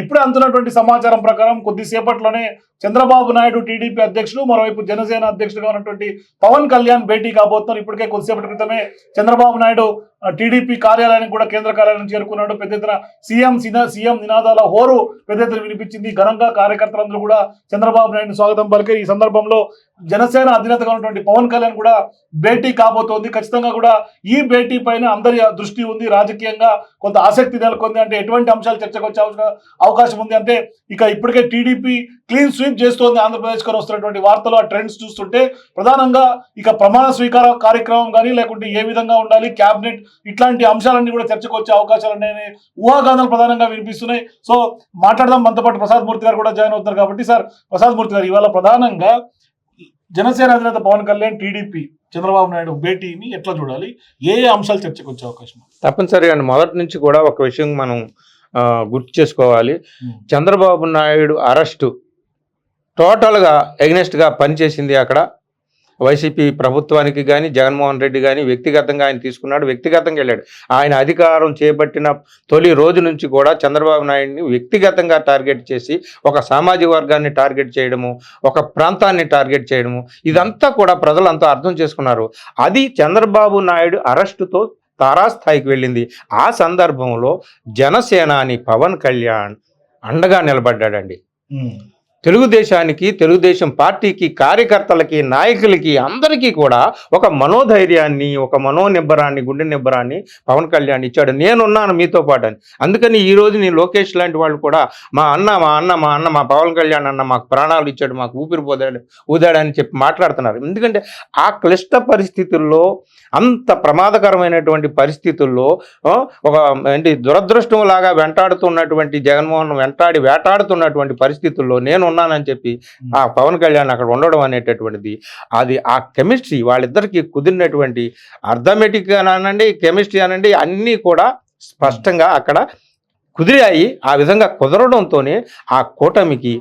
ఇప్పుడే అందుతున్నటువంటి సమాచారం ప్రకారం కొద్దిసేపట్లోనే చంద్రబాబు నాయుడు టీడీపీ అధ్యక్షుడు మరోవైపు జనసేన అధ్యక్షుడుగా ఉన్నటువంటి పవన్ కళ్యాణ్ భేటీ కాబోతున్నారు. ఇప్పటికే కొద్దిసేపటి క్రితమే చంద్రబాబు నాయుడు టీడీపీ కార్యాలయానికి కూడా కేంద్ర కార్యాలయం చేరుకున్నాడు. పెద్ద ఎత్తున సీఎం సీఎం నినాదాల హోరు పెద్ద ఎత్తున వినిపించింది. ఘనంగా కార్యకర్తలందరూ కూడా చంద్రబాబు నాయుడు స్వాగతం పలికే ఈ సందర్భంలో జనసేన అధినేతగా ఉన్నటువంటి పవన్ కళ్యాణ్ కూడా భేటీ కాబోతోంది. ఖచ్చితంగా కూడా ఈ భేటీ పైన అందరి దృష్టి ఉంది. రాజకీయంగా కొంత ఆసక్తి నెలకొంది. అంటే ఎటువంటి అంశాలు చర్చకు వచ్చే అవకాశం ఉంది అంటే ఇక ఇప్పటికే టీడీపీ క్లీన్ స్వీప్ చేస్తోంది ఆంధ్రప్రదేశ్ కొని వస్తున్నటువంటి వార్తలు ఆ ట్రెండ్స్ చూస్తుంటే ప్రధానంగా ఇక ప్రమాణ స్వీకార కార్యక్రమం కానీ లేకుంటే ఏ విధంగా ఉండాలి క్యాబినెట్ ఇట్లాంటి అంశాలన్నీ కూడా చర్చకు వచ్చే అవకాశాలు ఉన్నాయని ఊహాగానాలు ప్రధానంగా వినిపిస్తున్నాయి. సో మాట్లాడదాం. మనతో పాటు ప్రసాద్ మూర్తి గారు కూడా జాయిన్ అవుతున్నారు కాబట్టి సార్ ప్రసాద్ మూర్తి గారు ఇవాళ ప్రధానంగా జనసేన అధినేత పవన్ కళ్యాణ్ టీడీపీ చంద్రబాబు నాయుడు భేటీని ఎట్లా చూడాలి ఏ ఏ అంశాలు చర్చకు వచ్చే అవకాశం? తప్పనిసరిగా. మొదటి నుంచి కూడా ఒక విషయం మనం గుర్తు చేసుకోవాలి చంద్రబాబు నాయుడు అరెస్టు టోటల్గా ఎగ్నెస్ట్గా పనిచేసింది అక్కడ వైసీపీ ప్రభుత్వానికి కానీ జగన్మోహన్ రెడ్డి కానీ వ్యక్తిగతంగా ఆయన తీసుకున్నాడు వ్యక్తిగతంగా వెళ్ళాడు. ఆయన అధికారం చేపట్టిన తొలి రోజు నుంచి కూడా చంద్రబాబు నాయుడిని వ్యక్తిగతంగా టార్గెట్ చేసి ఒక సామాజిక వర్గాన్ని టార్గెట్ చేయడము ఒక ప్రాంతాన్ని టార్గెట్ చేయడము ఇదంతా కూడా ప్రజలంతా అర్థం చేసుకున్నారు. అది చంద్రబాబు నాయుడు అరెస్టుతో తారాస్థాయికి వెళ్ళింది. ఆ సందర్భంలో జనసేనాని పవన్ కళ్యాణ్ అండగా నిలబడ్డాడండి. తెలుగుదేశానికి తెలుగుదేశం పార్టీకి కార్యకర్తలకి నాయకులకి అందరికీ కూడా ఒక మనోధైర్యాన్ని ఒక మనోనిబ్బరాన్ని గుండె నిబ్బరాన్ని పవన్ కళ్యాణ్ ఇచ్చాడు. నేనున్నాను మీతో పాటు అని. అందుకని ఈ నేను లోకేష్ లాంటి వాళ్ళు కూడా మా అన్న మా అన్న మా అన్న మా పవన్ కళ్యాణ్ అన్న మాకు ప్రాణాలు ఇచ్చాడు మాకు ఊపిరి పోదాడు ఊదాడని చెప్పి మాట్లాడుతున్నారు. ఎందుకంటే ఆ క్లిష్ట పరిస్థితుల్లో అంత ప్రమాదకరమైనటువంటి పరిస్థితుల్లో ఒక ఏంటి దురదృష్టం లాగా వెంటాడుతున్నటువంటి జగన్మోహన్ వెంటాడి వేటాడుతున్నటువంటి పరిస్థితుల్లో నేను ఉన్నానని చెప్పి ఆ పవన్ కళ్యాణ్ అక్కడ ఉండడం అనేటటువంటిది అది ఆ కెమిస్ట్రీ వాళ్ళిద్దరికి కుదిరినటువంటి అర్థమెటిక్ అనండి కెమిస్ట్రీ అనండి అన్నీ కూడా స్పష్టంగా అక్కడ కుదిరాయి. ఆ విధంగా కుదరడంతోనే ఆ కూటమికి